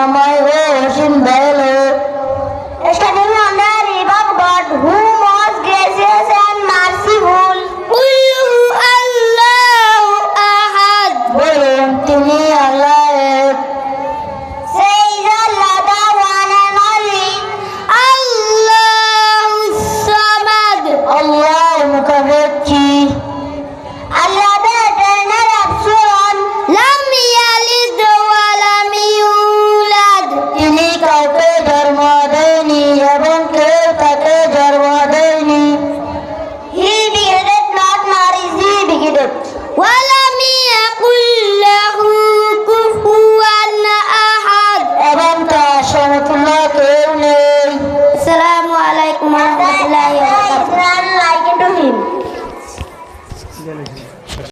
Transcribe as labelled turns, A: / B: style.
A: করুণাময় ও অসীম দয়া
B: ولم يقل له كفوا
A: এবং তার সমতুল্য কেউ নেই
B: আসসালামু আলাইকুম ওয়া